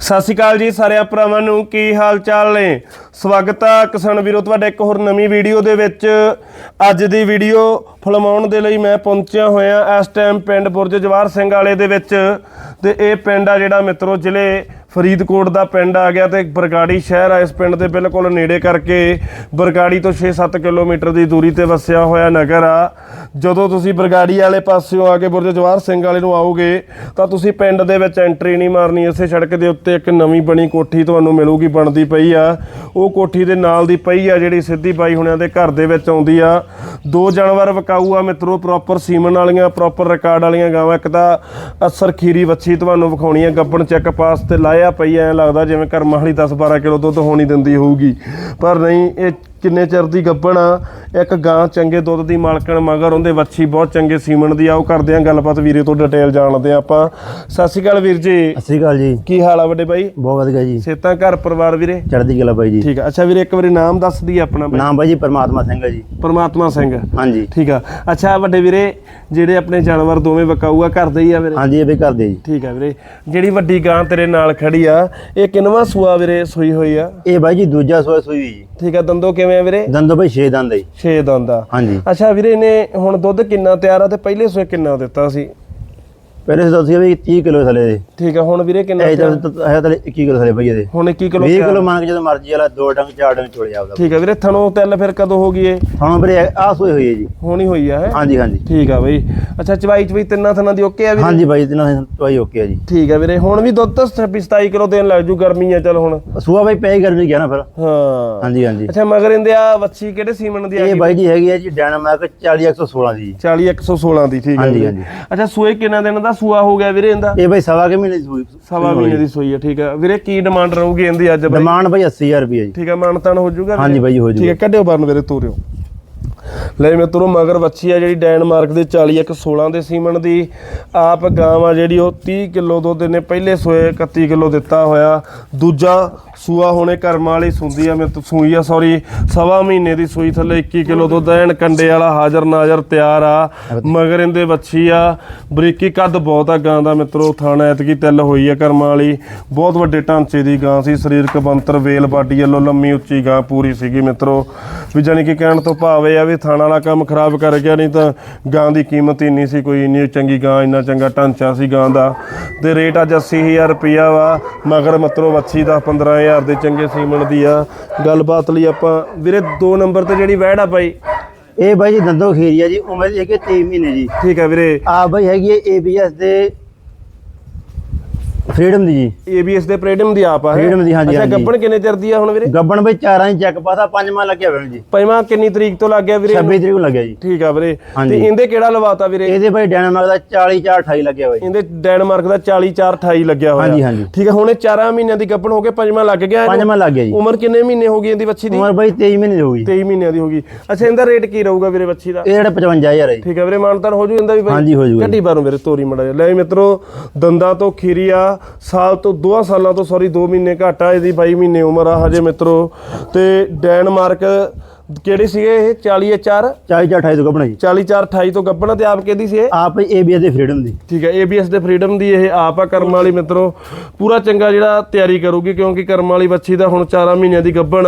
ਸਤਿ ਸ਼੍ਰੀ ਅਕਾਲ ਜੀ ਸਾਰਿਆਂ ਭਰਾਵਾਂ ਨੂੰ, ਕੀ ਹਾਲ ਚਾਲ ਨੇ? ਸਵਾਗਤ ਆ ਕਿਸਾਨ ਵੀਰੋ, ਤੁਹਾਡਾ ਇੱਕ ਹੋਰ ਨਵੀਂ ਵੀਡੀਓ ਦੇ ਵਿੱਚ। ਅੱਜ ਦੀ ਵੀਡੀਓ ਫਿਲਮਾਉਣ ਦੇ ਲਈ ਮੈਂ ਪਹੁੰਚਿਆ ਹੋਇਆ ਇਸ ਟਾਈਮ ਪਿੰਡ ਬੁਰਜ ਜਵਾਰ ਸਿੰਘ ਵਾਲੇ ਦੇ ਵਿੱਚ। ਤੇ ਇਹ ਪਿੰਡ ਆ ਜਿਹੜਾ ਮਿੱਤਰੋ, ਜ਼ਿਲ੍ਹੇ ਫਰੀਦਕੋਟ ਦਾ ਪਿੰਡ ਆ ਗਿਆ ਤੇ ਬਰਗਾੜੀ ਸ਼ਹਿਰ ਆ। ਇਸ ਪਿੰਡ ਦੇ ਬਿਲਕੁਲ ਨੇੜੇ ਕਰਕੇ ਬਰਗਾੜੀ ਤੋਂ 6-7 ਕਿਲੋਮੀਟਰ ਦੀ ਦੂਰੀ ਤੇ ਵਸਿਆ ਹੋਇਆ ਨਗਰ ਆ। ਜਦੋਂ ਤੁਸੀਂ ਬਰਗਾੜੀ ਵਾਲੇ ਪਾਸਿਓਂ ਆ ਕੇ ਬੁਰਜ ਜਵਾਰ ਸਿੰਘ ਵਾਲੇ ਨੂੰ ਆਓਗੇ, ਤਾਂ ਤੁਸੀਂ ਪਿੰਡ ਦੇ ਵਿੱਚ ਐਂਟਰੀ ਨਹੀਂ ਮਾਰਨੀ। ਇਸੇ ਸੜਕ ਦੇ ਉੱਤੇ ਇੱਕ ਨਵੀਂ ਬਣੀ ਕੋਠੀ ਤੁਹਾਨੂੰ ਮਿਲੂਗੀ, ਬਣਦੀ ਪਈ ਆ। ਉਹ ਕੋਠੀ ਦੇ ਨਾਲ ਦੀ ਪਈ ਆ, ਜਿਹੜੀ ਸਿੱਧੀ ਬਾਈ ਹੁਣਿਆਂ ਦੇ ਘਰ ਦੇ ਵਿੱਚ ਆਉਂਦੀ ਆ। ਦੋ ਜਾਨਵਰ ਵਿਕਾਊ ਆ ਮਿੱਤਰੋ ਪ੍ਰੋਪਰ ਸੀਮਨ ਵਾਲੀਆਂ ਪ੍ਰੋਪਰ ਰਿਕਾਰਡ ਵਾਲੀਆਂ ਗਾਵਾਂ। ਇੱਕ ਤਾਂ ਅਸਰ ਖੀਰੀ ਵੱਛੀ ਤੁਹਾਨੂੰ ਵਿਖਾਉਣੀ ਆ, ਗੱਬਣ ਚੈੱਕ ਪਾਸ ਤੇ ਲਾਇਆ ਪਈ ਐ ਲੱਗਦਾ ਜਿਵੇਂ ਕਰਮਾਂ ਵਾਲੀ 10 12 ਕਿਲੋ ਦੁੱਧ ਹੋਣੀ ਦਿੰਦੀ ਹੋਊਗੀ। ਪਰ ਨਹੀਂ, ਇਹ ਕਿੰਨੇ ਚਿਰ ਦੀ ਗੱਬਣ ਆ? ਇੱਕ ਗਾਂ ਚੰਗੇ ਦੁੱਧ ਦੀ ਮਾਲਕਣ ਮਗਰ ਉਹਦੇ ਵੱਛੀ ਬਹੁਤ ਚੰਗੇ ਸੀਮਨ ਦੀ ਆ। ਉਹ ਕਰਦੇ ਆ ਗੱਲਬਾਤ ਵੀਰੇ ਤੋਂ ਡਿਟੇਲ ਜਾਣਦੇ ਆ ਆਪਾਂ। ਸਤਿ ਸ਼੍ਰੀ ਅਕਾਲ ਵੀਰ ਜੀ। ਸਤਿ ਸ਼੍ਰੀ ਅਕਾਲ ਜੀ। ਕੀ ਹਾਲ ਆ ਵੱਡੇ ਬਾਈ? ਬਹੁਤ ਵਧੀਆ ਜੀ। ਸੇਤਾਂ ਘਰ ਪਰਿਵਾਰ ਵੀਰੇ? ਚੜ੍ਹਦੀ ਕਲਾ ਬਾਈ ਜੀ। ਠੀਕ ਆ। ਅੱਛਾ ਵੀਰੇ ਇੱਕ ਵਾਰੀ ਨਾਮ ਦੱਸ ਦਈਏ ਆਪਣਾ ਬਾਈ। ਨਾਮ ਬਾਈ ਜੀ ਪਰਮਾਤਮਾ ਸਿੰਘ ਹੈ ਜੀ। ਪਰਮਾਤਮਾ ਸਿੰਘ। ਹਾਂਜੀ। ਠੀਕ ਆ। ਅੱਛਾ ਵੱਡੇ ਵੀਰੇ ਜਿਹੜੇ ਆਪਣੇ ਜਾਨਵਰ ਦੋਵੇਂ ਵਿਕਾਊ ਆ ਘਰ ਦੇ ਹੀ ਆ ਵੀਰੇ? ਹਾਂਜੀ ਇਹ ਵੀ ਕਰਦੇ ਜੀ। ਠੀਕ ਆ ਵੀਰੇ। ਜਿਹੜੀ ਵੱਡੀ ਗਾਂ ਤੇਰੇ ਨਾਲ ਖੜੀ ਆ ਇਹ ਕਿੰਨਵਾ ਸੂਆ ਵੀਰੇ ਸੂਈ ਹੋਈ ਆ? ਇਹ ਬਾਈ ਜੀ ਦੂਜਾ ਸੋਇਆ ਸੂਈ ਹੋਈ ਜੀ। ਠੀਕ ਆ ਦੰਦੋ ਕਿਵੇਂ ਆ ਵੀਰੇ? ਦੰਦੋ ਬਾਈ 6 ਦੰਦ ਹੈ ਜੀ। 6 ਦੰਦ ਆ। ਹਾਂਜੀ। ਅੱਛਾ ਵੀਰੇ ਇਹਨੇ ਹੁਣ ਦੁੱਧ ਕਿੰਨਾ ਤਿਆਰ ਆ? ਤੇ ਪਹਿਲੇ ਸੂਏ ਕਿੰਨਾ ਦਿੱਤਾ ਸੀ? ਪਹਿਲੇ ਸੇ ਦੱਸਿਆ ਵੀ 30 ਕਿਲੋ ਥਲੇ ਦੇ। ਠੀਕ ਆ ਹੁਣ ਵੀਰੇ ਕਿੰਨਾ ਇਹ? ਤਾਂ ਹੈ ਤਾਂ 21 ਕਿਲੋ ਥਲੇ ਬਾਈ ਇਹਦੇ। ਹੁਣ 21 ਕਿਲੋ 20 ਕਿਲੋ ਮੰਨ ਕੇ ਜਦੋਂ ਮਰਜ਼ੀ ਵਾਲਾ ਦੋ ਡੰਗ ਚਾਰ ਡੰਗ ਚੋਲੇ ਆਪਦਾ ਠੀਕ ਆ ਵੀਰੇ ਥਣੋਂ ਤਿਲ ਫਿਰ ਕਦੋਂ ਹੋ ਗਈ ਇਹ? ਹੁਣ ਵੀਰੇ ਆ ਸੋਈ ਹੋਈ ਹੈ ਜੀ। ਹੋਣੀ ਹੋਈ ਆ ਹੈ? ਹਾਂਜੀ ਹਾਂਜੀ। ਠੀਕ ਆ ਬਈ। ਅੱਛਾ ਚਵਾਈ ਚਵਾਈ ਤਿੰਨਾਂ ਥਣਾਂ ਦੀ ਓਕੇ ਆ ਵੀਰੇ? ਹਾਂਜੀ ਬਾਈ ਤਿੰਨਾਂ ਦੀ ਦਵਾਈ ਓਕੇ ਆ ਜੀ। ਠੀਕ ਆ ਵੀਰੇ ਹੁਣ ਵੀ ਦੁੱਧ ਤਾਂ 26 27 ਕਿਲੋ ਦੇਣ ਲੱਗ ਜੂ ਗਰਮੀ ਆ ਚਲ ਹੁਣ। ਸੂਆ ਬਾਈ ਪੈ ਗਰਮੀ ਗਿਆ ਨਾ ਫਿਰ। ਹਾਂ। ਹਾਂਜੀ ਹਾਂਜੀ। ਅੱਛਾ ਮਗਰ ਇਹਦੇ ਆ ਵੱਛੀ ਕਿਹੜੇ ਸੀਮਨ ਦੀ ਆ ਇਹ ਬਾਈ ਜੀ ਹੈਗੀ ਹੈ ਜੀ ਡਾਇਨਾਮਾਈਕ 40116 ਦੀ। ਜੀ 40 116 ਦੀ ਠੀਕ ਹੈ ਹਾਂਜੀ, ਵੀਰੇ। ਅੱਛਾ ਸੂਏ ਕਿੰਨਾ ਦਿਨ ਦਾ ਸੂਆ ਹੋ ਗਿਆ ਵੀਰੇ ਇਹਦਾ? ਇਹ ਬਾਈ ਸਵਾ ਕੇ ਮਹੀਨੇ ਦੀ ਸੂਈ। ਸਵਾ ਮਹੀਨੇ ਦੀ ਸੂਈ ਹੈ ਠੀਕ ਹੈ ਵੀਰੇ ਕੀ ਡਿਮਾਂਡ ਰਹੂਗੀ ਇਹਦੀ ਅੱਜ ਬਾਈ? ਡਿਮਾਂਡ ਬਾਈ 80000 ਰੁਪਏ ਜੀ। ਠੀਕ ਹੈ ਮਾਨਤਾਨ ਹੋ ਜਾਊਗਾ? ਹਾਂਜੀ ਬਾਈ, ਹੋ ਜਾਊਗਾ। ਠੀਕ ਹੈ ਕੱਢਿਓ ਬਰਨ ਵੀਰੇ ਤੋਰਿਓ। ਲੈ ਮੈਂ ਮਗਰ ਬੱਚੀ ਆ ਜਿਹੜੀ ਡੈਨਮਾਰਕ ਦੇ 40 ਇੱਕ 16 ਦੇ ਸੀਮਨ ਦੀ। ਆਪ ਗਾਂ ਆ ਜਿਹੜੀ ਉਹ 30 ਕਿਲੋ ਦੁੱਧ ਨੇ ਪਹਿਲੇ ਸੂਏ 31 ਕਿਲੋ ਦਿੱਤਾ ਹੋਇਆ। ਦੂਜਾ ਸੂਆ ਹੋਣੇ ਕਰਮਾਂ ਵਾਲੀ ਸੁੰਦੀ ਆ ਮੈਂ ਸੂਈ ਆ ਸੌਰੀ ਸਵਾ ਮਹੀਨੇ ਦੀ ਸੂਈ ਥੱਲੇ 21 ਕਿਲੋ ਦੁੱਧ ਐਨ ਕੰਡੇ ਵਾਲਾ ਹਾਜ਼ਰ ਨਾਜ਼ਰ ਤਿਆਰ ਆ। ਮਗਰ ਇਹਦੇ ਵੱਛੀ ਆ। ਬਰੀਕੀ ਕੱਦ ਬਹੁਤ ਆ ਗਾਂ ਦਾ ਮਿੱਤਰੋ, ਥਾਣਾ ਐਤਕੀ ਤਿੱਲ ਹੋਈ ਆ ਕਰਮਾਂ ਵਾਲੀ ਬਹੁਤ ਵੱਡੇ ਢਾਂਚੇ ਦੀ ਗਾਂ ਸੀ, ਸਰੀਰਕ ਬੰਤਰ ਵੇਲ ਬਾਡੀ ਵੱਲੋਂ ਲੰਮੀ ਉੱਚੀ ਗਾਂ ਪੂਰੀ ਸੀਗੀ ਮਿੱਤਰੋ। ਵੀ ਜਾਣੀ ਕਿ ਕਹਿਣ ਤੋਂ ਭਾਵ ਆ ਵੀ ਥਾਣਾ ਵਾਲਾ ਕੰਮ ਖਰਾਬ ਕਰ ਗਿਆ ਨਹੀਂ ਤਾਂ ਗਾਂ ਦੀ ਕੀਮਤ ਹੀ ਨਹੀਂ ਸੀ ਕੋਈ ਇੰਨੀ ਚੰਗੀ ਗਾਂ ਇੰਨਾ ਚੰਗਾ ਢਾਂਚਾ ਸੀ ਗਾਂ ਦਾ। ਤੇ ਰੇਟ ਅੱਜ 80000 ਰੁਪਿਆ ਵਾ ਮਗਰ ਮਿੱਤਰੋ ਵੱਛੀ ਦਾ 15000 ਦੇ ਚੰਗੇ ਸੀਮਨ ਦੀ ਆ। ਗੱਲਬਾਤ ਲਈ ਆਪਾਂ ਵੀਰੇ 2 ਨੰਬਰ ਤੇ ਜਿਹੜੀ ਵਹਿੜ ਆ ਬਾਈ। ਇਹ ਬਾਈ ਜੀ ਦੰਦੋ ਖੀਰੀਆ ਜੀ ਉਮਰ ਹੈਗੀ 23 ਮਹੀਨੇ ਜੀ ਠੀਕ ਹੈ ਵੀਰੇ। ਆ ਬਾਈ ਹੈਗੀ ਏਬੀਐਸ ਦੇ ਫਰੀडम ਦੀ ਜੀ। ਏਬੀਐਸ ਦੇ ਪ੍ਰੇਡਮ ਦੀ ਆਪ ਆ? Freedom ਦੀ, ਹਾਂਜੀ, ਅੱਛਾ ਹਾਂਜੀ। ਗੱਬਣ ਕਿੰਨੇ ਚਿਰ ਦੀ ਆ ਹੁਣ ਵੀਰੇ? ਗੱਬਣ ਬਈ ਚਾਰਾਂ ਹੀ ਚੈੱਕ ਪਾਤਾ ਪੰਜਵਾਂ ਲੱਗਿਆ ਹੋਇਆ ਜੀ। ਪੰਜਵਾਂ ਕਿੰਨੀ ਤਰੀਕ ਤੋਂ ਲੱਗ ਗਿਆ ਵੀਰੇ? 26 ਤਰੀਕ ਨੂੰ ਲੱਗਿਆ ਜੀ। ਠੀਕ ਆ ਵੀਰੇ। ਤੇ। ਇਹਦੇ ਕਿਹੜਾ ਲਵਾਤਾ ਵੀਰੇ? ਇਹਦੇ ਬਾਈ ਡਾਇਨਾਮਾਈਕ ਦਾ 40 4 28 ਲੱਗਿਆ ਹੋਇਆ ਜੀ ਇਹਦੇ ਡੈਨਮਾਰਕ ਦਾ 40 4 28 ਲੱਗਿਆ ਹੋਇਆ। ਹਾਂਜੀ, ਹਾਂਜੀ। ਠੀਕ ਹੈ ਹੁਣ ਇਹ 4 ਮਹੀਨਿਆਂ ਦੀ ਗੱਭਣ ਹੋ ਕੇ ਪੰਜਵਾਂ ਲੱਗ ਗਿਆ ਇਹਨੂੰ। ਪੰਜਵਾਂ ਲੱਗ ਗਿਆ ਜੀ। ਉਮਰ ਕਿੰਨੇ ਮਹੀਨੇ ਹੋ ਗਈ ਇਹਦੀ ਬੱਚੀ ਦੀ? ਉਮਰ ਬਾਈ 23 ਮਹੀਨੇ ਦੀ ਹੋ ਗਈ। 23 ਮਹੀਨਿਆਂ ਦੀ ਹੋ ਗਈ। ਅੱਛਾ ਇਹਦਾ ਰੇਟ ਕੀ ਰਹੂਗਾ ਵੀਰੇ ਬੱਚੀ ਦਾ? ਇਹ ਜਿਹੜਾ 55000 ਹੈ ਜੀ। ਠੀਕ ਹੈ ਵੀਰੇ ਮਾਨਤਾਨ ਹੋ ਜੂ ਇਹਦਾ ਵੀ ਬਾਈ? ਹਾਂਜੀ, ਹੋ ਜਾਊਗਾ। ਕੱਢੀ ਬਾਰੋਂ ਵੀਰੇ ਤੋਰੀ ਮੜਾ ਲੈ ਮਿੱਤਰੋ ਦੰਦਾਂ ਤੋਂ ਖੀਰੀ ਆ ਸਾਲ ਤੋਂ 2 ਸਾਲਾਂ ਤੋਂ ਸੌਰੀ 2 ਮਹੀਨੇ ਘੱਟ ਆ, ਇਹਦੀ 22 ਮਹੀਨੇ ਉਮਰ ਆ ਹਜੇ ਮਿੱਤਰੋ। ਤੇ ਡੈਨਮਾਰਕ ਕਿਹੜੇ ਸੀਗੇ ਇਹ? 40 4 40 28 ਤੋਂ ਗੱਬਣਾ ਜੀ। 44 28 ਤੋਂ ਗੱਬਣਾ ਤੇ ਆਪ ਕਿਹਦੀ ਸੀ ਇਹ? ਆਪ ਏਬੀਐਸ ਦੇ ਫਰੀडम ਦੀ। ਠੀਕ ਹੈ ਏਬੀਐਸ ਦੇ ਫਰੀडਮ ਦੀ ਇਹ ਆਪ ਆ ਕਰਮ ਵਾਲੀ ਮਿੱਤਰੋ। ਪੂਰਾ ਚੰਗਾ ਜਿਹੜਾ ਤਿਆਰੀ ਕਰੂਗੀ ਕਿਉਂਕਿ ਕਰਮ ਵਾਲੀ ਬੱਚੀ ਦਾ ਹੁਣ 4 ਮਹੀਨਿਆਂ ਦੀ ਗੱਬਣ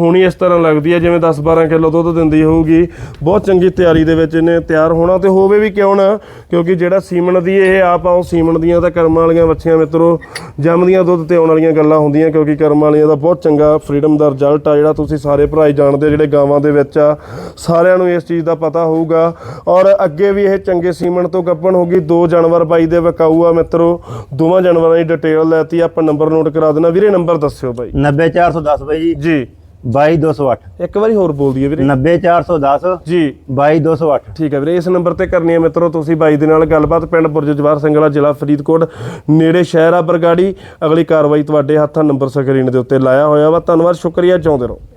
ਹੋਣੀ ਇਸ ਤਰ੍ਹਾਂ ਲੱਗਦੀ ਹੈ ਜਿਵੇਂ 10 12 ਕਿਲੋ ਦੁੱਧ ਦਿੰਦੀ ਹੋਊਗੀ। ਬਹੁਤ ਚੰਗੀ ਤਿਆਰੀ ਦੇ ਵਿੱਚ ਇਹਨੇ ਤਿਆਰ ਹੋਣਾ ਤੇ ਹੋਵੇ ਵੀ ਕਿਉਂ ਨਾ ਕਿਉਂਕਿ ਜਿਹੜਾ ਸੀਮਣ ਦੀ ਇਹ ਆਪ ਆ ਉਹ ਸੀਮਣ ਦੀਆਂ ਤਾਂ ਕਰਮ ਵਾਲੀਆਂ ਬੱਚੀਆਂ ਮਿੱਤਰੋ ਜੰਮਦੀਆਂ ਦੁੱਧ ਤੇ ਆਉਣ ਵਾਲੀਆਂ ਗੱਲਾਂ ਹੁੰਦੀਆਂ ਕਿਉਂਕਿ ਕਰਮ ਵਾਲੀਆਂ ਦਾ ਬਹੁਤ ਚੰਗਾ ਫਰੀडਮ ਦਾ ਰਿਜ਼ਲਟ ਆ ਜਿਹੜਾ ਤੁਸੀਂ ਸਾਰੇ ਭਰਾਈ ਜਾਣਦੇ ਜਿਹੜੇ ਗਾਵਾਂ ਦੇ ਵਿੱਚ ਆ। ਸਾਰਿਆਂ ਨੂੰ ਇਸ ਚੀਜ਼ ਦਾ ਪਤਾ ਹੋਊਗਾ। ਔਰ ਅੱਗੇ ਵੀ ਇਹ ਚੰਗੇ ਸੀਮਨ ਤੋਂ ਗੱਭਣ ਹੋ ਗਈ। ਦੋ ਜਾਨਵਰ ਬਾਈ ਦੇ ਵਿਕਾਊ ਆ ਮਿੱਤਰੋ। ਦੋਵਾਂ ਜਾਨਵਰਾਂ ਦੀ ਡਿਟੇਲ ਲੈਤੀ ਆਪਾਂ ਨੰਬਰ ਨੋਟ ਕਰਾ ਦੇਣਾ। ਵੀਰੇ ਨੰਬਰ ਦੱਸਿਓ ਬਾਈ। 90410 ਬਾਈ ਜੀ। ਜੀ। 22208 ਇੱਕ ਵਾਰੀ ਹੋਰ ਬੋਲ ਦਈਏ ਵੀਰੇ। 90410 ਜੀ। 22208 ਠੀਕ ਹੈ ਵੀਰੇ ਇਸ ਨੰਬਰ ਤੇ ਕਰਨੀ ਹੈ ਮਿੱਤਰੋ। ਤੁਸੀਂ ਬਾਈ ਦੇ ਨਾਲ ਗੱਲਬਾਤ। ਪਿੰਡ ਬੁਰਜ ਜਵਾਰ ਸਿੰਘ ਵਾਲਾ ਜ਼ਿਲ੍ਹਾ ਫਰੀਦਕੋਟ। ਨੇੜੇ ਸ਼ਹਿਰ ਆ ਬਰਗਾੜੀ। ਅਗਲੀ ਕਾਰਵਾਈ ਤੁਹਾਡੇ ਹੱਥਾਂ ਨੰਬਰ ਸਕਰੀਨ ਦੇ ਉੱਤੇ ਲਾਇਆ ਹੋਇਆ ਵਾ। ਧੰਨਵਾਦ ਸ਼ੁਕਰੀਆ। ਚਾਹੁੰਦੇ ਰਹੋ।